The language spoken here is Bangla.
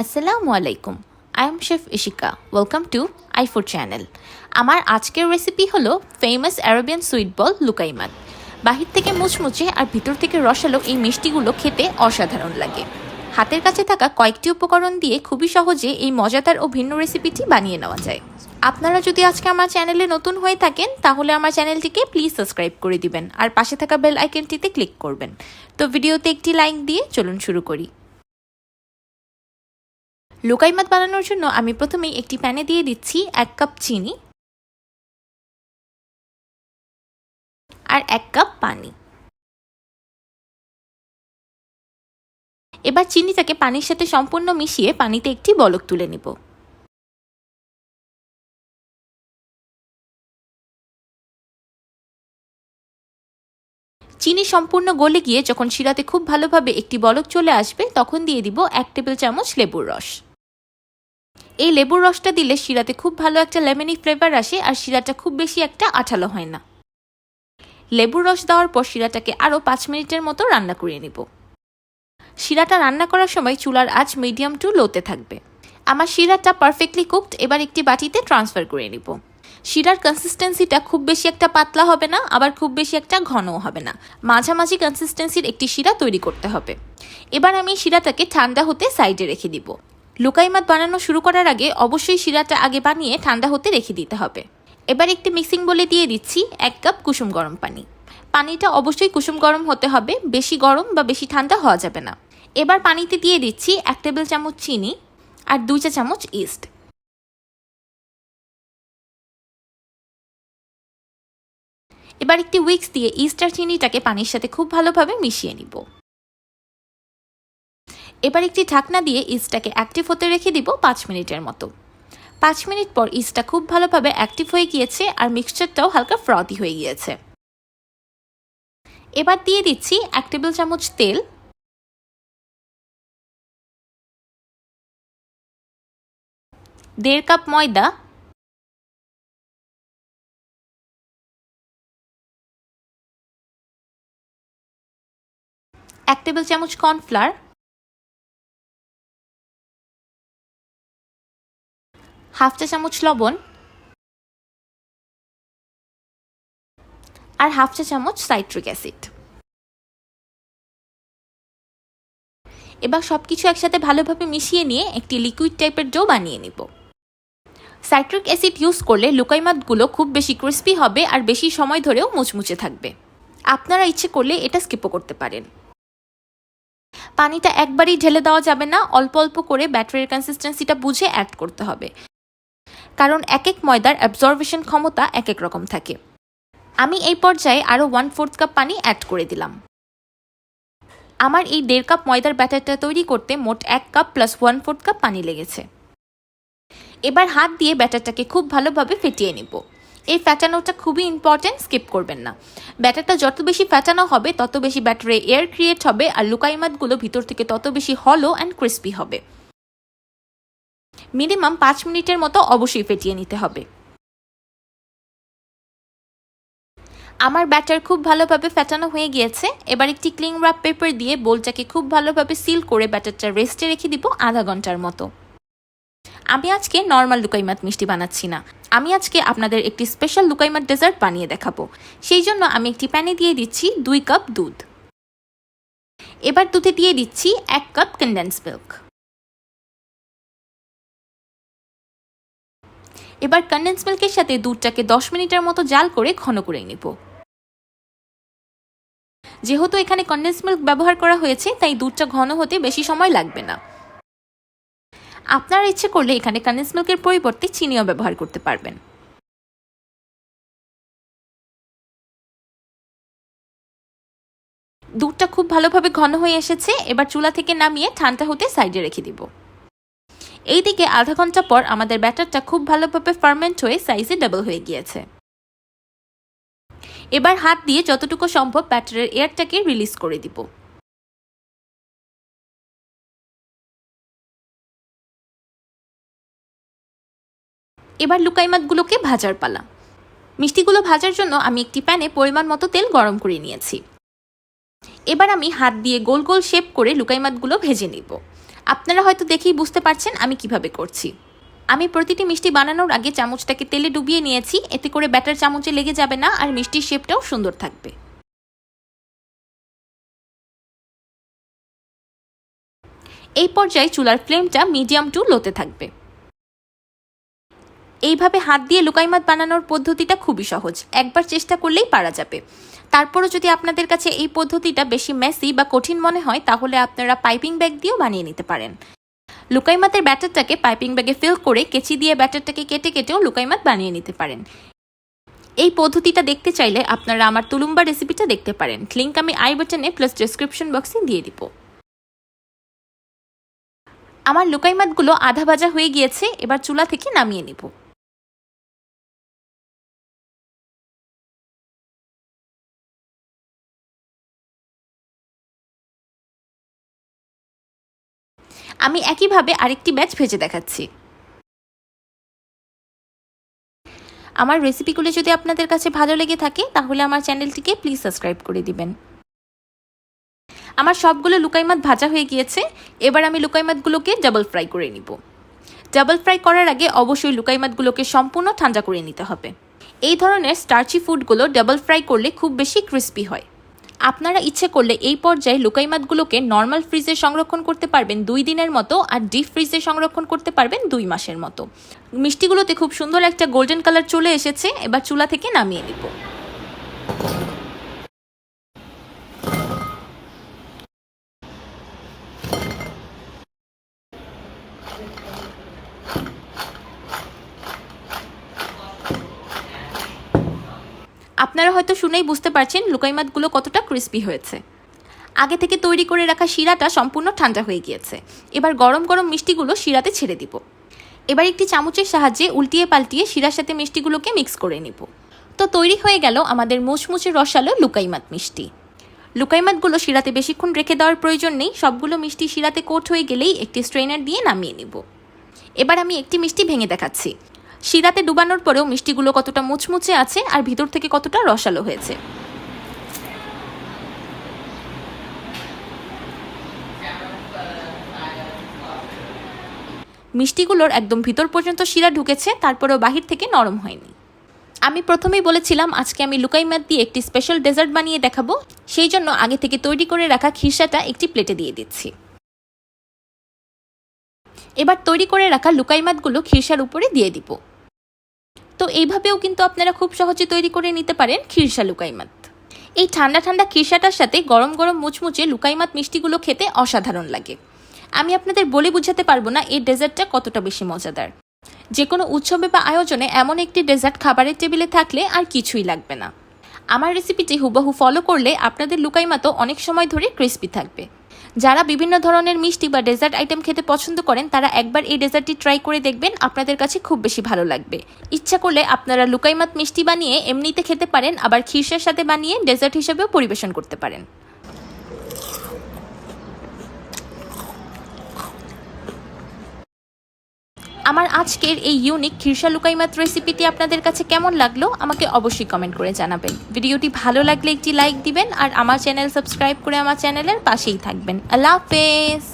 আসসালামু আলাইকুম I am chef Ishika welcome to ifood channel আমার আজকের রেসিপি হলো ফেমাস অ্যারাবিয়ান সুইট বল লুকাইমাত বাহির থেকে মুচমুচে আর ভিতর থেকে রসালো এই মিষ্টিগুলো খেতে অসাধারণ লাগে। হাতের কাছে থাকা কয়েকটি উপকরণ দিয়ে খুবই সহজে এই মজাদার ও ভিন্ন রেসিপিটি বানিয়ে নেওয়া যায়। আপনারা যদি আজকে আমার চ্যানেলে নতুন হয়ে থাকেন, তাহলে আমার চ্যানেলটিকে প্লিজ সাবস্ক্রাইব করে দিবেন আর পাশে থাকা বেল আইকনটিতে ক্লিক করবেন। তো ভিডিওতে একটি লাইক দিয়ে চলুন শুরু করি। লোকাইমাত বানানোর জন্য আমি প্রথমেই একটি প্যানে দিয়ে দিচ্ছি এক কাপ চিনি আর এক কাপ পানি। এবার চিনিটাকে পানির সাথে সম্পূর্ণ মিশিয়ে পানিতে একটি বলক তুলে নিব। চিনি সম্পূর্ণ গলে গিয়ে যখন শিরাতে খুব ভালোভাবে একটি বলক চলে আসবে, তখন দিয়ে দিব এক টেবিল চামচ লেবুর রস। এই লেবুর রসটা দিলে শিরাতে খুব ভালো একটা লেমনি ফ্লেভার আসে আর শিরাটা খুব বেশি একটা আঠালো হয় না। লেবুর রস দেওয়ার পর শিরাটাকে আরও পাঁচ মিনিটের মতো রান্না করে নিব। শিরাটা রান্না করার সময় চুলার আঁচ মিডিয়াম টু লোতে থাকবে। আমার শিরাটা পারফেক্টলি কুকড এবার একটি বাটিতে ট্রান্সফার করে নিব। শিরার কনসিস্টেন্সিটা খুব বেশি একটা পাতলা হবে না, আবার খুব বেশি একটা ঘনও হবে না। মাঝামাঝি কনসিস্টেন্সির একটি শিরা তৈরি করতে হবে। এবার আমি শিরাটাকে ঠান্ডা হতে সাইডে রেখে দিব। লুকাইমাত বানানো শুরু করার আগে অবশ্যই শিরাটা আগে বানিয়ে ঠান্ডা হতে রেখে দিতে হবে। এবার একটি মিক্সিং বলে দিয়ে দিচ্ছি এক কাপ কুসুম গরম পানি। পানিটা অবশ্যই কুসুম গরম হতে হবে, বেশি গরম বা বেশি ঠান্ডা হওয়া যাবে না। এবার পানিতে দিয়ে দিচ্ছি এক টেবিল চামচ চিনি আর দুই চা চামচ ইস্ট। এবার একটি উইক্স দিয়ে ইস্টার চিনিটাকে পানির সাথে খুব ভালোভাবে মিশিয়ে নিব। এবার একটি ঢাকনা দিয়ে ইস্টটাকে অ্যাক্টিভ হতে রেখে দিব পাঁচ মিনিটের মতো। পাঁচ মিনিট পর ইস্টটা খুব ভালোভাবে অ্যাক্টিভ হয়ে গিয়েছে আর মিক্সচারটাও হালকা ফ্রদি হয়ে গিয়েছে। এবার দিয়ে দিচ্ছি এক টেবিল চামচ তেল। দেড় কাপ ময়দা। এক টেবিল চামচ কর্নফ্লাওয়ার হাফ চা চামচ লবণ আর হাফ চা চামচ সাইট্রিক অ্যাসিড। এবার সব কিছু একসাথে ভালোভাবে মিশিয়ে নিয়ে একটি লিকুইড টাইপের ডো বানিয়ে নিব। সাইট্রিক অ্যাসিড ইউজ করলে লুকাইমাতগুলো খুব বেশি ক্রিস্পি হবে আর বেশি সময় ধরেও মুচমুচে থাকবে। আপনারা ইচ্ছে করলে এটা স্কিপও করতে পারেন। পানিটা একবারই ঢেলে দেওয়া যাবে না, অল্প অল্প করে ব্যাটারির কনসিস্টেন্সিটা বুঝে অ্যাড করতে হবে। কারণ এক এক ময়দার অ্যাবজর্বেশন ক্ষমতা এক এক রকম থাকে। আমি এই পর্যায়ে আরও ওয়ান ফোর্থ কাপ পানি অ্যাড করে দিলাম। আমার এই দেড় কাপ ময়দার ব্যাটারটা তৈরি করতে মোট এক cup plus one fourth cup পানি লেগেছে। এবার হাত দিয়ে ব্যাটারটাকে খুব ভালোভাবে ফেটিয়ে নিব। এই ফ্যাটানোটা খুবই ইম্পর্ট্যান্ট স্কিপ করবেন না। ব্যাটারটা যত বেশি ফ্যাটানো হবে, তত বেশি ব্যাটারে এয়ার ক্রিয়েট হবে আর লুকাইমাতগুলো ভিতর থেকে তত বেশি হলো অ্যান্ড ক্রিস্পি হবে। মিনিমাম পাঁচ মিনিটের মতো অবশ্যই ফেটিয়ে নিতে হবে। আমার ব্যাটার খুব ভালোভাবে ফ্যাটানো হয়ে গিয়েছে। এবার একটি ক্লিং র্যাপ পেপার দিয়ে বোলটাকে খুব ভালোভাবে সিল করে ব্যাটারটা রেস্টে রেখে দিব আধা ঘণ্টার মতো। আমি আজকে নর্মাল লুকাইমাত মিষ্টি বানাচ্ছি না। আমি আজকে আপনাদের একটি স্পেশাল লুকাইমাত ডেজার্ট বানিয়ে দেখাবো। সেই জন্য আমি একটি প্যানে দিয়ে দিচ্ছি দুই কাপ দুধ। এবার দুধে দিয়ে দিচ্ছি এক কাপ কন্ডেন্স মিল্ক এবার কন্ডেন্স মিল্কের সাথে দুধটাকে দশ মিনিটের মতো জাল করে ঘন করে নিব। যেহেতু এখানে কন্ডেন্স মিল্ক ব্যবহার করা হয়েছে, তাই দুধটা ঘন হতে বেশি সময় লাগবে না। আপনার ইচ্ছে করলে এখানে কন্ডেন্স মিল্কের পরিবর্তে চিনিও ব্যবহার করতে পারবেন। দুধটা খুব ভালোভাবে ঘন হয়ে এসেছে, এবার চুলা থেকে নামিয়ে ঠান্ডা হতে সাইডে রেখে দিব। এইদিকে আধা ঘণ্টা পর আমাদের ব্যাটারটা খুব ভালোভাবে ফার্মেন্ট হয়ে সাইজে ডাবল হয়ে গিয়েছে। এবার হাত দিয়ে যতটুকু সম্ভব ব্যাটারের এয়ারটাকে রিলিজ করে দিব। এবার লুকাইমাতগুলোকে ভাজার পালা। মিষ্টিগুলো ভাজার জন্য আমি একটি প্যানে পরিমাণ মতো তেল গরম করে নিয়েছি। এবার আমি হাত দিয়ে গোল গোল শেপ করে লুকাইমাতগুলো ভেজে নিব। আপনারা হয়তো দেখেই বুঝতে পারছেন আমি কীভাবে করছি। আমি প্রতিটি মিষ্টি বানানোর আগে চামচটাকে তেলে ডুবিয়ে নিয়েছি, এতে করে ব্যাটার চামচে লেগে যাবে না আর মিষ্টির শেপটাও সুন্দর থাকবে। এই পর্যায়ে চুলার ফ্লেমটা মিডিয়াম টু লোতে থাকবে। এইভাবে হাত দিয়ে লুকাইমাত বানানোর পদ্ধতিটা খুবই সহজ। একবার চেষ্টা করলেই পারা যাবে। তারপরও যদি আপনাদের কাছে এই পদ্ধতিটা বেশি মেসি বা কঠিন মনে হয়, তাহলে আপনারা পাইপিং ব্যাগ দিয়েও বানিয়ে নিতে পারেন। লুকাইমাতের ব্যাটারটাকে পাইপিং ব্যাগে ফিল করে কেচি দিয়ে ব্যাটারটাকে কেটে কেটেও লুকাইমাত বানিয়ে নিতে পারেন। এই পদ্ধতিটা দেখতে চাইলে আপনারা আমার তুলুম্বা রেসিপিটা দেখতে পারেন। লিঙ্ক আমি আই বাটনে প্লাস ডিসক্রিপশন বক্সে দিয়ে দিব। আমার লুকাইমাতগুলো আধা ভাজা হয়ে গিয়েছে, এবার চুলা থেকে নামিয়ে নিব। আমি একইভাবে আরেকটি ব্যাচ ভেজে দেখাচ্ছি। আমার রেসিপিগুলো যদি আপনাদের কাছে ভালো লেগে থাকে, তাহলে আমার চ্যানেলটিকে প্লিজ সাবস্ক্রাইব করে দিবেন। আমার সবগুলো লুকাইমাত ভাজা হয়ে গিয়েছে, এবার আমি লুকাইমাতগুলোকে ডাবল ফ্রাই করে নিব। ডাবল ফ্রাই করার আগে অবশ্যই লুকাইমাতগুলোকে সম্পূর্ণ ঠান্ডা করে নিতে হবে। এই ধরনের স্টার্চি ফুডগুলো ডাবল ফ্রাই করলে খুব বেশি ক্রিস্পি হয়। আপনারা ইচ্ছে করলে এই পর্যায়ে লুকাইমাতগুলোকে নর্মাল ফ্রিজে সংরক্ষণ করতে পারবেন দুই দিনের মতো আর ডিপ ফ্রিজে সংরক্ষণ করতে পারবেন দুই মাসের মতো। মিষ্টিগুলোতে খুব সুন্দর একটা গোল্ডেন কালার চলে এসেছে, এবার চুলা থেকে নামিয়ে নিব। আপনারা হয়তো শুনেই বুঝতে পারছেন লুকাইমাতগুলো কতটা ক্রিস্পি হয়েছে। আগে থেকে তৈরি করে রাখা শিরাটা সম্পূর্ণ ঠান্ডা হয়ে গিয়েছে। এবার গরম গরম মিষ্টিগুলো শিরাতে ছেড়ে দিব। এবার একটি চামচের সাহায্যে উল্টিয়ে পাল্টিয়ে শিরার সাথে মিষ্টিগুলোকে মিক্স করে নিব। তো তৈরি হয়ে গেল আমাদের মুচমুচে রসালো লুকাইমাত মিষ্টি। লুকাইমাতগুলো শিরাতে বেশিক্ষণ রেখে দেওয়ার প্রয়োজন নেই, সবগুলো মিষ্টি শিরাতে কোট হয়ে গেলেই একটি স্ট্রেনার দিয়ে নামিয়ে নিব। এবার আমি একটি মিষ্টি ভেঙে দেখাচ্ছি। শিরাতে ডুবানোর পরেও মিষ্টিগুলো কতটা মুচমুচে আছে আর ভিতর থেকে কতটা রসালো হয়েছে। মিষ্টিগুলোর একদম ভিতর পর্যন্ত শিরা ঢুকেছে, তারপরেও বাহির থেকে নরম হয়নি। আমি প্রথমেই বলেছিলাম, আজকে আমি লুকাই ম্যাথ দিয়ে একটি স্পেশাল ডেজার্ট বানিয়ে দেখাবো। সেই জন্য আগে থেকে তৈরি করে রাখা খিরসাটা একটি প্লেটে দিয়ে দিচ্ছি। এবার তৈরি করে রাখা লুকাই লুকাইমাতগুলো খিরসার উপরে দিয়ে দিব। তো এইভাবেও কিন্তু আপনারা খুব সহজে তৈরি করে নিতে পারেন খিরসা লুকাইমাত। এই ঠান্ডা ঠান্ডা খিরসাটার সাথে গরম গরম মুচমুচে লুকাইমাত মিষ্টিগুলো খেতে অসাধারণ লাগে। আমি আপনাদের বলে বুঝাতে পারব না এই ডেজার্টটা কতটা বেশি মজাদার। যে কোনো উৎসবে বা আয়োজনে এমন একটি ডেজার্ট খাবারের টেবিলে থাকলে আর কিছুই লাগবে না। আমার রেসিপিটি হুবহু ফলো করলে আপনাদের লুকাইমাতো অনেক সময় ধরে ক্রিস্পি থাকবে। যারা বিভিন্ন ধরনের মিষ্টি বা ডেজার্ট আইটেম খেতে পছন্দ করেন, তারা একবার এই ডেজার্টটি ট্রাই করে দেখবেন, আপনাদের কাছে খুব বেশি ভালো লাগবে। ইচ্ছা করলে আপনারা লুকাইমাত মিষ্টি বানিয়ে এমনিতে খেতে পারেন, আবার খিরসার সাথে বানিয়ে ডেজার্ট হিসেবেও পরিবেশন করতে পারেন। আমার আজকের এই ইউনিক খিরসা লুকাইমাত রেসিপিটি আপনাদের কাছে কেমন লাগল, আমাকে অবশ্যই কমেন্ট করে জানাবেন। ভিডিওটি ভালো লাগলে একটি লাইক দিবেন আর আমার চ্যানেল সাবস্ক্রাইব করে আমার চ্যানেলের পাশেই থাকবেন। আল্লাহ হাফেজ!